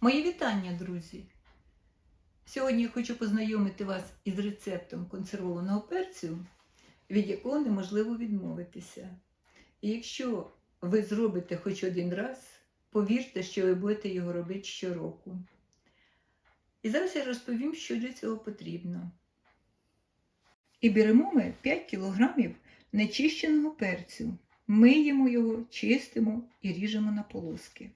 Мої вітання, друзі! Сьогодні я хочу познайомити вас із рецептом консервованого перцю, від якого неможливо відмовитися. І якщо ви зробите хоч один раз, повірте, що ви будете його робити щороку. І зараз я розповім, що для цього потрібно. І беремо ми 5 кг нечищеного перцю. Миємо його, чистимо і ріжемо на полоски.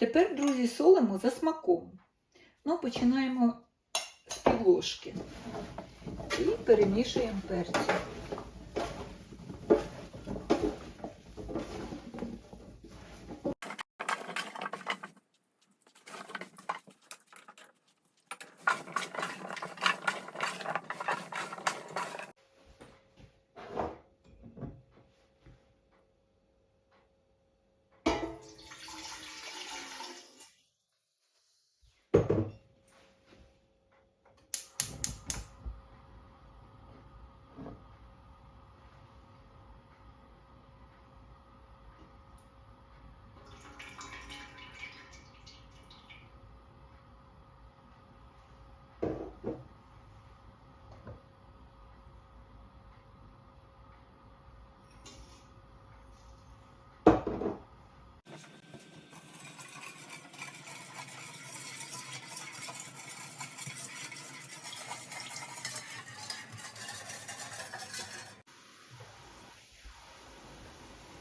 Тепер, друзі, солимо за смаком. Ну, починаємо з півложки і перемішуємо перці.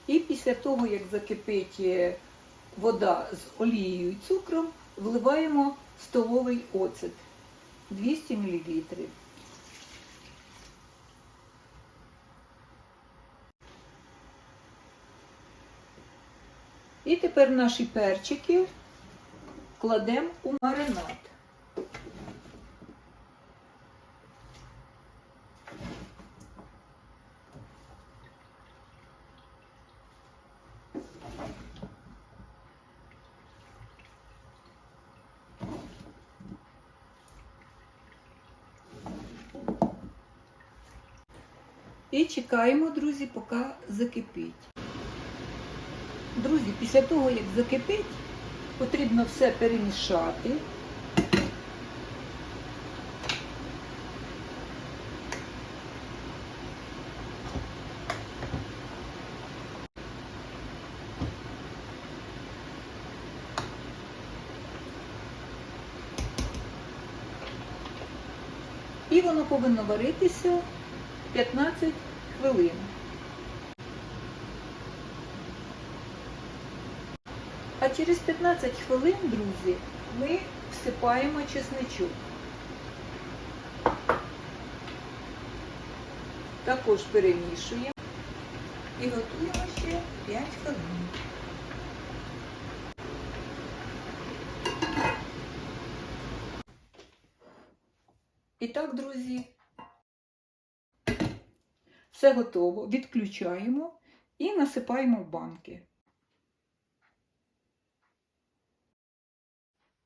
І після того, як закипить е, вода з олією і цукром, вливаємо столовий оцет 200 мл. І тепер наші перчики кладемо у маринад. І чекаємо, друзі, поки закипить. Друзі, після того, як закипить, потрібно все перемішати. І воно повинно варитися 15 хвилин. А через 15 хвилин, друзі, ми всипаємо чесничок. Також перемішуємо і готуємо ще 5 хвилин. І так, друзі, все готово. Відключаємо і насипаємо в банки.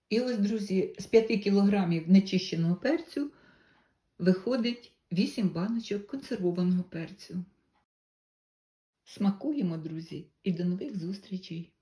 І ось, друзі, з 5 кілограмів нечищеного перцю виходить 8 баночок консервованого перцю. Смакуємо, друзі, і до нових зустрічей!